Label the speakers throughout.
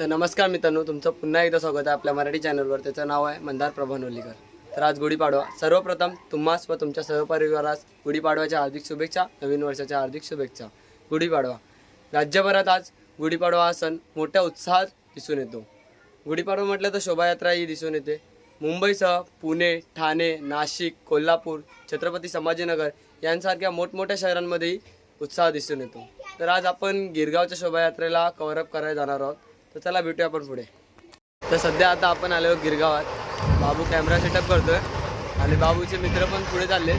Speaker 1: तर नमस्कार मित्रांनो तुमचं पुन्हा एकदा स्वागत आहे आपल्या मराठी चॅनलवर. त्याचं नाव आहे मंदार प्रभा नोलीकर तर आज गुढीपाडवा सर्वप्रथम तुम्हास व तुमच्या सहपरिवारास गुढीपाडव्याच्या हार्दिक शुभेच्छा नवीन वर्षाच्या हार्दिक शुभेच्छा. गुढीपाडवा राज्यभरात आज गुढीपाडवा हा सण मोठ्या उत्साहात दिसून येतो. गुढीपाडवा म्हटलं तर शोभायात्रा ही दिसून येते. मुंबईसह पुणे ठाणे नाशिक कोल्हापूर छत्रपती संभाजीनगर यांसारख्या मोठमोठ्या शहरांमध्येही उत्साह दिसून येतो. तर आज आपण गिरगावच्या शोभायात्रेला कव्हरअप करायला जाणार आहोत. तर चला भेटूया आपण पुढे. तर सध्या आता आपण आलो गिरगावात. बाबू कॅमेरा सेटअप करतोय. आणि बाबूचे मित्र पण पुढे चालले.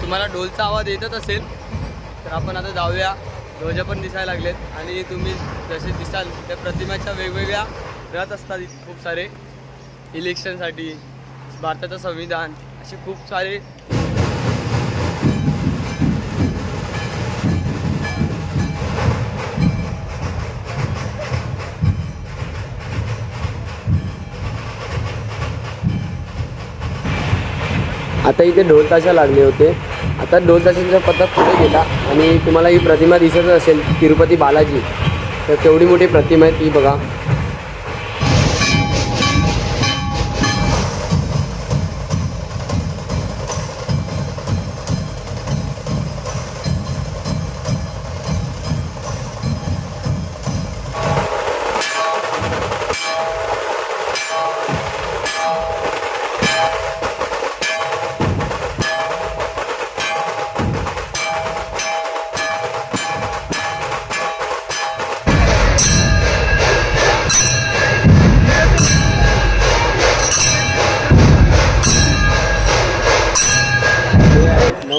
Speaker 1: तुम्हाला ढोलचा आवाज येतच असेल तर आपण आता जाऊया. ध्वज पण दिसायला लागलेत. आणि तुम्ही जसे दिसाल त्या प्रतिमाच्या वेगवेगळ्या रथ असतात इथे खूप सारे. इलेक्शनसाठी भारताचं संविधान असे खूप सारे आता इथे ढोल ताशा लागले होते. आता ढोल ताशांचा पथक पुढे गेला आणि तुम्हाला ही प्रतिमा दिसत असेल तिरुपती बालाजी. तर तेवढी मोठी प्रतिमा आहे ती बघा.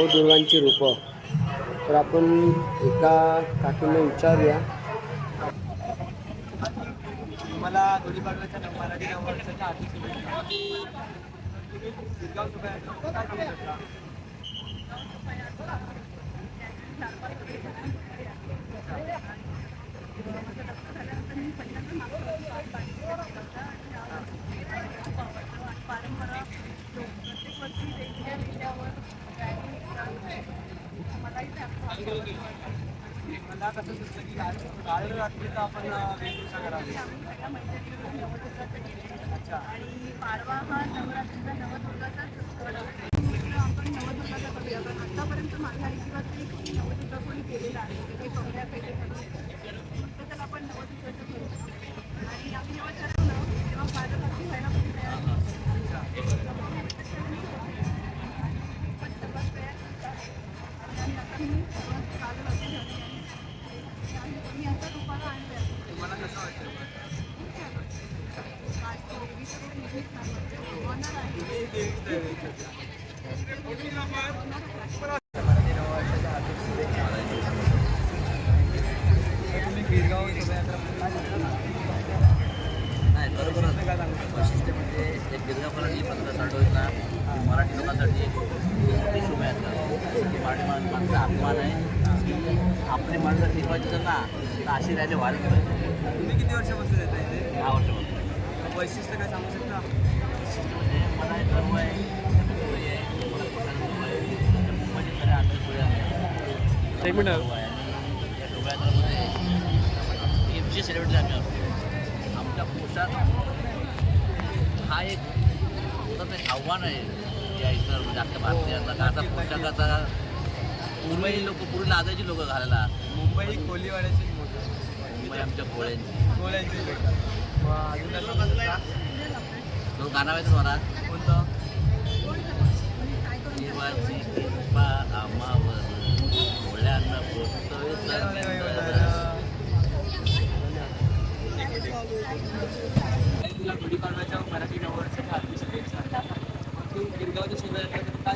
Speaker 1: नवदुर्गांची रूपं तर आपण एका काकींना विचारूया तुम्हाला गुढीपाडव्याच्या नव- मराठी नववर्षाच्या हार्दिक शुभेच्छा. गिरगाव शोभायात्रा काय सांगू शकता? मला कसं सुचलं की काल काल रात्रीचा आपण अं, वेशभूषा करावी अच्छा
Speaker 2: आणि पाडवा हा
Speaker 3: नवरात्र मराठी माणसाचा अभिमान आहे. की आपली माणसं तर ना तर अशी राहिले वाढत पाहिजे
Speaker 1: तुम्ही किती वर्षापासून येता इथे?
Speaker 3: दहा वर्षापासून.
Speaker 1: वैशिष्ट्य काय सांगू शकता?
Speaker 3: वैशिष्ट्य म्हणजे मला एक गर्व आहे आहे आहे. म्हणजे मुंबईचे खरे पुढे आहे
Speaker 1: एक मिनिट.
Speaker 3: आहे. आणि या शोभायात्रामध्ये एम सी सेलिब्रिटी आम्ही असतो आमचा पोशाख हा एक आव्हान आहे या इतर म्हणजे अख्ख्या भारतीयांना. का आता पोशाखाचा पूर्वी लोक पूर्वी लाजायची लोक घालायला.
Speaker 1: मुंबई कोलीवाड्याची
Speaker 3: मुंबई आमच्या
Speaker 1: सांगू शकता?
Speaker 3: तो गाणं माहिती मला
Speaker 1: कोणतं?
Speaker 3: देवाची कृपा आम्हावर. पोचतोय
Speaker 1: मराठी नववर्षाच्या हार्दिक शुभेच्छा तू गिरगावच्या काय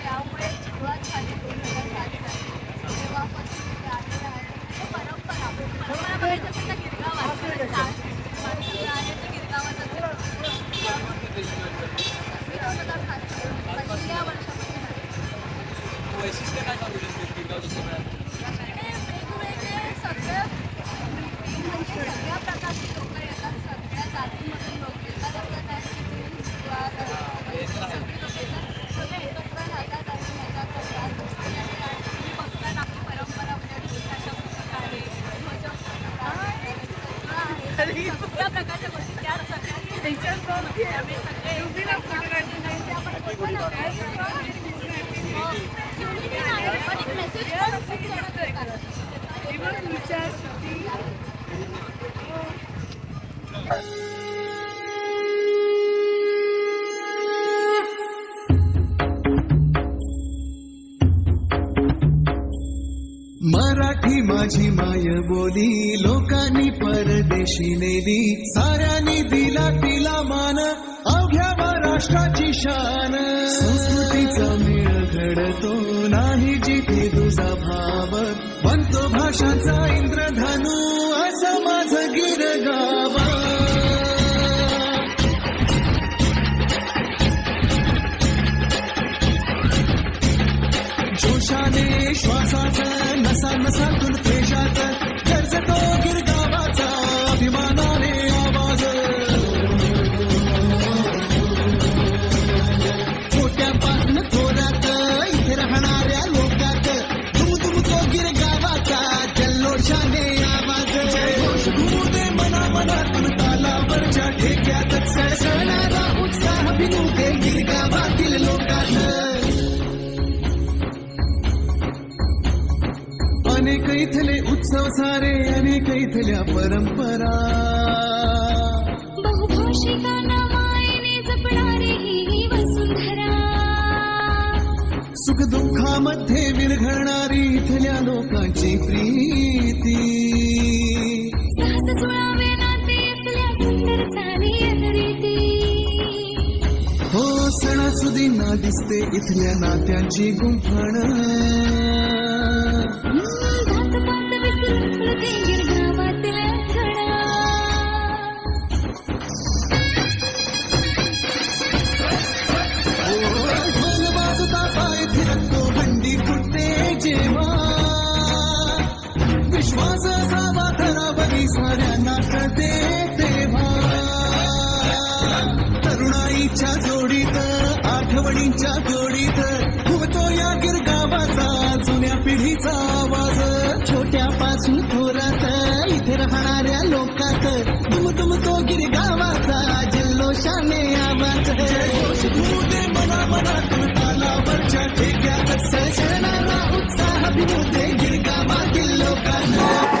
Speaker 2: फोटो इव्हन विचार
Speaker 4: मराठी माझी माय बोली लोकांनी परदेशी नेली. साऱ्यांनी दिला तिला मान. अवघ्या महाराष्ट्राची शान. संस्कृतीचा मेळ घडतो नाही जिथे तुझा भाव बनतो भाषाचा इंद्रधनू असं माझं गिरगावा जोशाने श्वासाचा नसा नसातून सारे अनेक इथल्या परंपरा.
Speaker 5: बहुभाषिकांना मायेने जपणारी ही वसुंधरा.
Speaker 4: सुख दुःखामध्ये विरघळणारी इथल्या लोकांची प्रीती.
Speaker 5: सहज जुळावे नाते असल्या सुंदर चाली रीती
Speaker 4: हो सणासुदींना दिसते इथल्या नात्यांची गुंफण. being you. ठेक्यात उत्साह भिनू दे गिरगावातील लोकांना.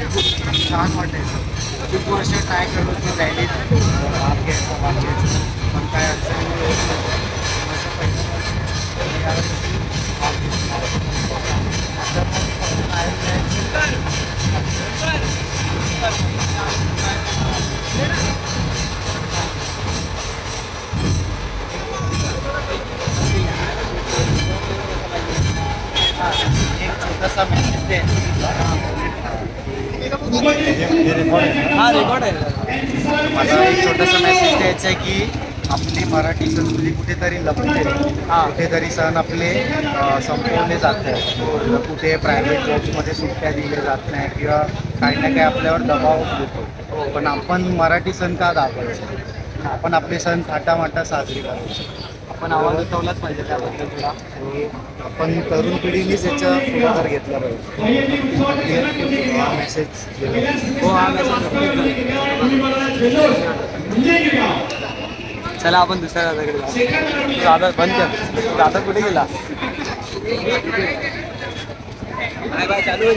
Speaker 6: जगतात ते follow करून खूप छान वाटायचं खूप वर्ष ट्राय करत होतो रॅलीत भाग घ्यायचा भाग घ्यायचा पण काय अडचणी होत नव्हत्या. असं पहिलं वर्ष आणि यावर्षी भाग घेतला. आता मग फक्त बाहेर जायचं एक छोटासा मेसेज द्यायचा
Speaker 1: हा रेकॉर्ड आहे.
Speaker 6: मला एक छोटासा मेसेज द्यायचा आहे की आपली मराठी संस्कृती कुठेतरी लपते. कुठेतरी सण आपले संपवले जात आहेत. कुठे प्रायव्हेट जॉब्समध्ये सुट्ट्या दिल्या जात नाही किंवा काही ना काही आपल्यावर दबाव देतो पण आपण मराठी सण का दाखवायचे? आपण आपले सण थाटामाटा साजरे करतो
Speaker 1: आपण आवाज उठवलाच पाहिजे त्याबद्दल तुला
Speaker 6: आणि आपण तरुण पिढीनेच याचा पुढाकार घेतला पाहिजे. हा मेसेज
Speaker 1: हो हा चला आपण दुसऱ्या दादाकडे जाऊ. दादा बंद कर. दादा कुठे गेला? बाय बाय चालू हो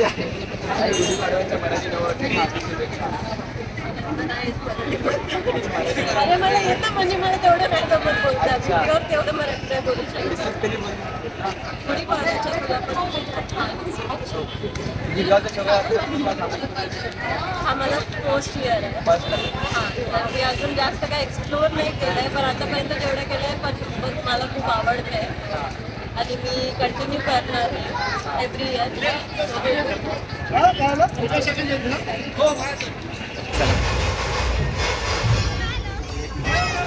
Speaker 2: अरे मला येतं म्हणजे मला तेवढं नाही जमत बोलतात Pure तेवढं मराठी नाही बोलू शकत. थोडी हा मला पोस्ट इयर आहे. हां मी अजून जास्त काय एक्सप्लोअर नाही केलं आहे पण आतापर्यंत जेवढं केलं आहे पण मला खूप आवडतं आहे आणि मी कंटिन्यू करणार आहे एव्हरी इयर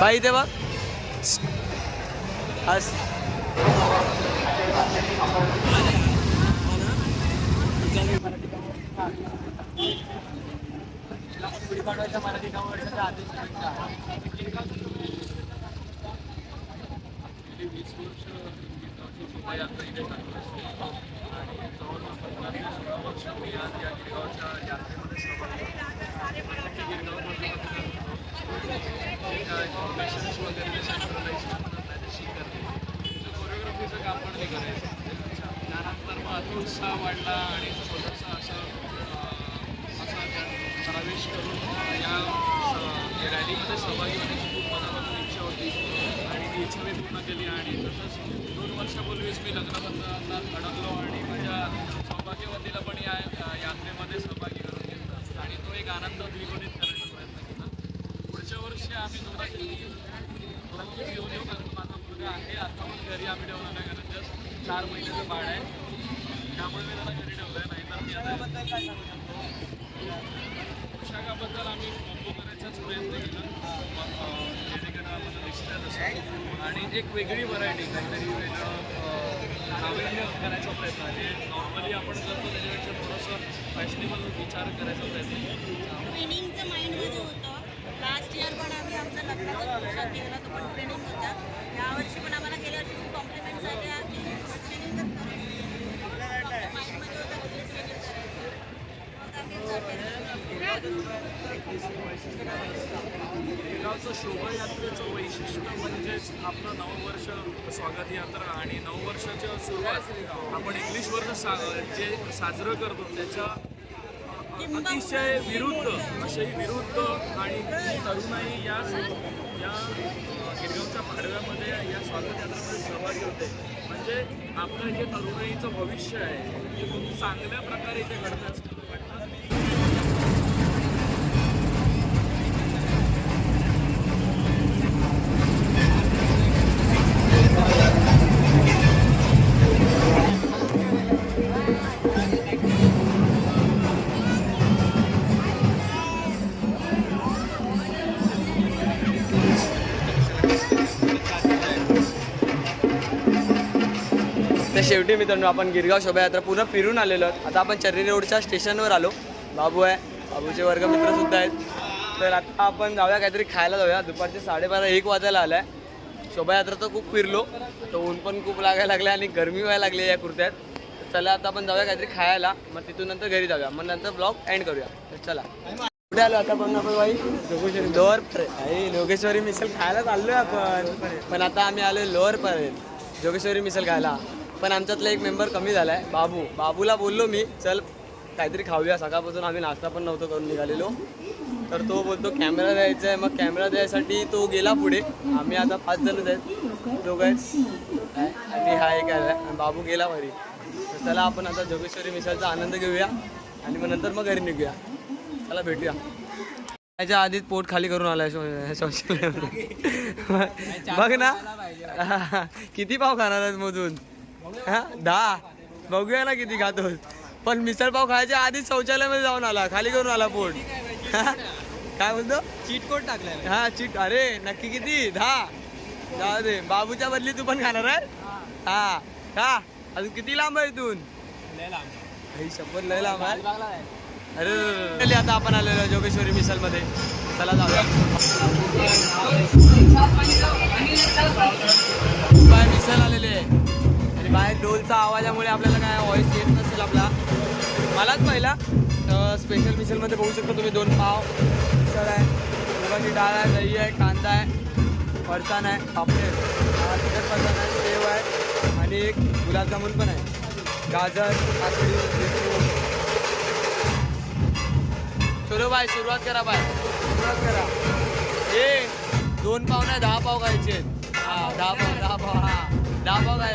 Speaker 1: बाई इथे बघ. हस मराठी नववर्षाच्या हार्दिक शुभेच्छा
Speaker 7: कोरिओग्राफीचं काम पण ते करायचं त्यानंतर मग अति उत्साह वाढला आणि थोडंसं असा असा त्यात प्रवेश करून या रॅलीमध्ये सहभागी होण्याची खूप मनापासून इच्छा होती. आणि ती इच्छा मी पूर्ण केली आणि तसंच दोन वर्षापूर्वीच मी लग्नबंधनात अडकलो आणि माझ्या सौभाग्यवतीला पण या यात्रेमध्ये सहभागी करून घेतलं. आणि तो एक आनंद द्विगुणित करायचा प्रयत्न केला. पुढच्या वर्षी आम्ही दोघांनी घेऊन येऊ कारण माझा मुलगा आहे. आता पण घरी आम्ही ठेवणार नाही कारण जस्ट चार महिन्याचं बाळ आहे. त्यामुळे मी त्याला घरी ठेवलं आहे नाहीतर मी आता पोशाखाबद्दल आम्ही कॉम्बो करायचाच प्रयत्न केला. जेणेकरून आम्हाला दिसतात असं आणि एक वेगळी व्हरायटी काहीतरी वेगळं नाविन्य करायचा प्रयत्न आहे. जे नॉर्मली आपण करतो त्याच्यापेक्षा थोडंसं फॅशनेबल विचार करायचा प्रयत्न
Speaker 8: ट्रेनिंगचं माइंडमध्ये होतं. लास्ट इयर पण आम्ही आमचा लग्नाचा पोशाख केला तो पण ट्रेनिंग होता. यावर्षी पण आम्हाला गेल्या वर्षी खूप कॉम्प्लिमेंट्स आल्या की ट्रेनिंगच करायची माइंडमध्ये होतं की ट्रेनिंग करायचं मग आम्ही
Speaker 7: शेगावचं शोभायात्रेचं वैशिष्ट्य म्हणजेच आपलं नववर्ष स्वागत यात्रा आणि नववर्षाच्या सुरुवात आपण इंग्लिश वर्ष सा जे साजरं करतो त्याच्या अतिशय विरुद्ध असे विरुद्ध आणि तरुणाई या या गिरगावच्या पाडव्यामध्ये या स्वागत यात्रामध्ये सहभागी होते. म्हणजे आपलं जे तरुणाईचं भविष्य आहे ते खूप चांगल्या प्रकारे इथे घडतं
Speaker 1: शेवटी मित्रांनो आपण गिरगाव शोभायात्रा पूर्ण फिरून आलेलो आहोत. आता आपण चर्री रोडच्या स्टेशनवर आलो. बाबू आहे. बाबूचे वर्गमित्र सुद्धा आहेत. तर आता आपण जाऊया काहीतरी खायला जाऊया. दुपारचे साडेबारा एक वाजायला आलाय. शोभायात्रा तर खूप फिरलो. तर ऊन पण खूप लागायला लागले आणि गरमी व्हायला लागली या कुर्त्यात. चला आता आपण जाऊया काहीतरी खायला. मग तिथून नंतर घरी जाऊया. मग नंतर ब्लॉग एंड करूया. तर चला. कुठे आलो आता पण आपण बाई? जोगेश्वरी. लोअर आई लोकेश्वरी मिसल खायला चाललोय आपण. पण आता आम्ही आलोय लोअर पर्यंत. जोगेश्वरी मिसल खायला. पण आमच्यातला एक मेंबर कमी झालाय बाबू. बाबूला बोललो मी चल काहीतरी खाऊया. सकाळपासून आम्ही नाश्ता पण नव्हतो करून निघालेलो. तर तो बोलतो कॅमेरा द्यायचा आहे. मग कॅमेरा द्यायसाठी तो गेला पुढे. आम्ही आता पाच जणच आहेत. दोघं आहेत. आणि हा एक आहे. आणि बाबू गेला वरी. तर चला आपण आता जोगेश्वरी मिसळचा आनंद घेऊया. आणि मग नंतर मग घरी निघूया. चला भेटूया. त्याच्या आधीच पोट खाली करून आलाय सोशल बघ ना. किती पाव खाणार आहेत मधून हा दहा. बघूया ना किती खातोस पण मिसळ पाव खायच्या आधीच शौचालयामध्ये जाऊन आला खाली करून आला पोट? काय बोलतो? चीट कोट टाकलाय? हा चीट. अरे नक्की किती? दहा. जाऊ दे. बाबूच्या बदली तू पण खाणार आहे हा. का अजून किती लांब आहे इथून? शपथ लय लांब आहे. अरे. आता आपण आलेलो आहे जोगेश्वरी मिसलमध्ये चला जाऊया. बाय मिसल आलेले आहे. आणि बाहेर डोलचा आवाजामुळे आपल्याला काय व्हॉइस येत नसेल आपला. मलाच पहिला. स्पेशल मिसलमध्ये बघू शकता तुम्ही दोन पाव. मिसळ आहे मुगाची डाळ आहे दही आहे कांदा आहे फरसाण आहे पापलेट तिखट फरसाण आहे सेव आहे आणि एक गुलाबजामुन पण आहे. गाजर काकडी चलो बाय सुरुवात करा बाय. सुरुवात करा. ए दोन पाव नाही दहा पाव खायचे आहेत. हा दहा पाव दहा पाव हा. दहा पाव काय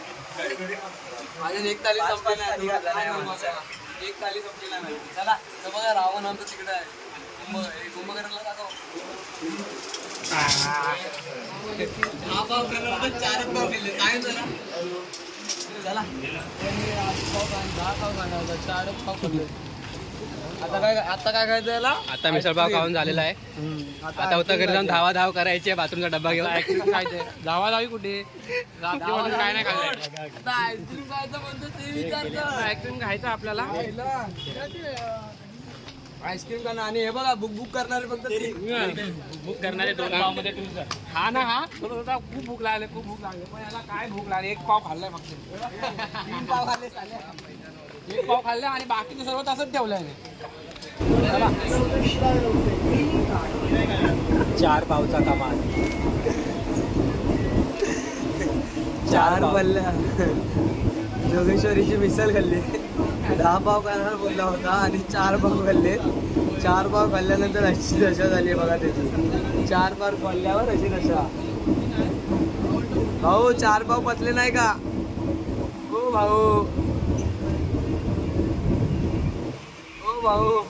Speaker 1: माझ्या एक ताली संपली नाही. एक ताली संपली नाही चला तर बघा रावण आमचं तिकडे आहे. कुंभ हे कुंभकर्णाला दाखव. करणार होते, चारच पाव केले. काय जरा चला. पाव दहा चारच पाव आता काय आता काय खायचं याला?
Speaker 9: आता मिसळपाव खाऊन झालेला आहे. आता होतं घरी जाऊन धावा धाव करायची बाथरूमचा डब्बा घेऊन.
Speaker 1: आईस्क्रीम खायचंय धावा धावी कुठे? काय नाही खाल्लंय. आता आईस्क्रीम खायचं म्हणतो ते विचारतं.
Speaker 9: आईस्क्रीम खायचं आपल्याला.
Speaker 1: आईस्क्रीम खाणं आणि हे बघा बुक बुक करणारे फक्त.
Speaker 9: बुक करणारे दोन पावमध्ये तुम्ही हा ना हा? खूप भूक लागले खूप भूक लागले. पण याला काय भूक लागली? एक पाव खाल्लाय फक्त. तीन पाव खाल्ले. एक पाव खाल्ले आणि बाकीचं सर्व तसंच ठेवलंय
Speaker 6: चार पावचा कमाल.
Speaker 1: चार पल्ल्या. जोगेश्वरीची मिसल खाल्ली. दहा पाव करणार बोलला होता आणि चार पाव खाल्ले. चार पाव खाल्ल्यानंतर अशी दशा झाली बघा त्याची. चार पाव खाल्ल्यावर अशी दशा. भाऊ चार पाव पचले नाही का? हो भाऊ हो भाऊ.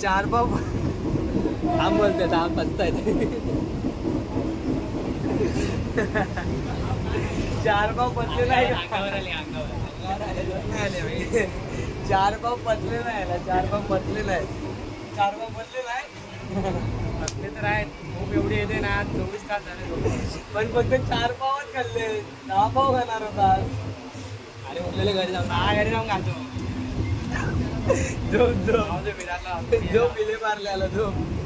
Speaker 1: चार पाव आम बोलते थांब पचतायत चार पाव पचले नाही. चार पाव पचले नाही ना चार पाव पचले नाही. चार पाव पचले नाही?
Speaker 9: पचले तर आहेत. खूप एवढी येते ना चोवीस तास झाले
Speaker 1: पण फक्त चार पावच खाल्ले. दहा पाव खाणार होता.
Speaker 9: आणि उठलेले घरी जाऊन. हा घरी जाऊन खातो.
Speaker 1: झोप झोप झोप पिले मारले आला झोप